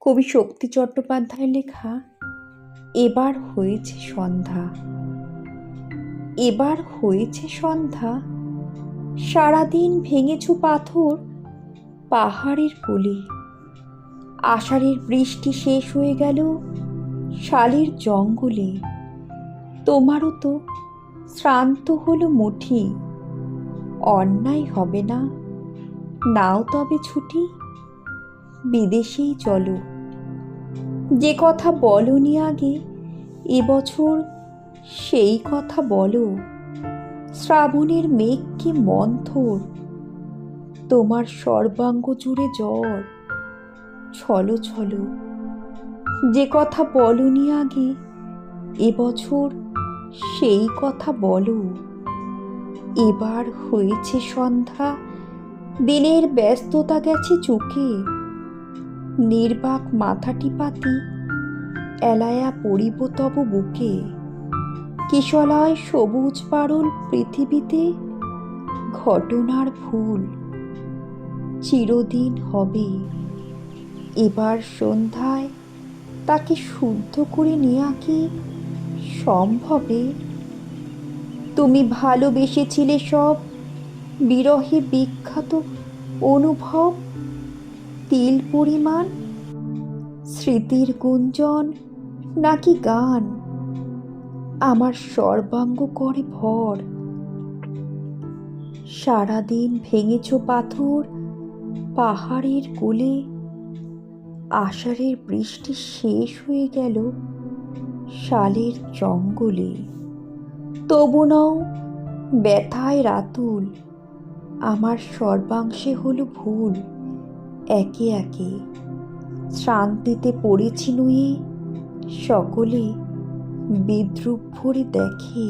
কবি শক্তি চট্টোপাধ্যায়ের লেখা, এবার হয়েছে সন্ধ্যা। এবার হয়েছে সন্ধ্যা। সারাদিন ভেঙেছ পাথর পাহাড়ের কোলে। আষাঢ়ের বৃষ্টি শেষ হয়ে গেল শালের জঙ্গলে। তোমারও তো শ্রান্ত হলো মুঠি। অন্যায় হবে না। নাও তবে ছুটি। বিদেশেই চলো। যে কথা বলনি আগে এবছর সেই কথা বলো। শ্রাবণের মেঘ কি মন্থর, তোমার সর্বাঙ্গ জুড়ে জ্বর। ছলো ছলো। যে কথা বলনি আগে এবছর সেই কথা বলো। এবার হয়েছে সন্ধ্যা দিনের ব্যস্ততা গেছে চোখে নির্বাক মাথাটি পাতি এলায়া পড়িব তব বুকে। কিশলয় সবুজ পারল পৃথিবীতে ঘটনার ফুল। চিরদিন হবে। এবার সন্ধ্যায় তাকে শুদ্ধ করে নেওয়া কি সম্ভবে? তুমি ভালোবেসেছিলে সব বিরহে বিখ্যাত অনুভব? তিল পরিমাণ? স্মৃতির গুঞ্জন নাকি গান? আমার সর্বাঙ্গ করে ভর। সারাদিন ভেঙেছ পাথর পাহাড়ের কোলে। আষাঢ়ের বৃষ্টি শেষ হয়ে গেল শালের জঙ্গলে। তবু নও, ব্যথায় রাতুল। আমার সর্বাংশে হলো ভুল। একে একে। শ্রান্তিতে পড়েছি নুয়ে সকলে বিদ্রুপ ভরে দেখে।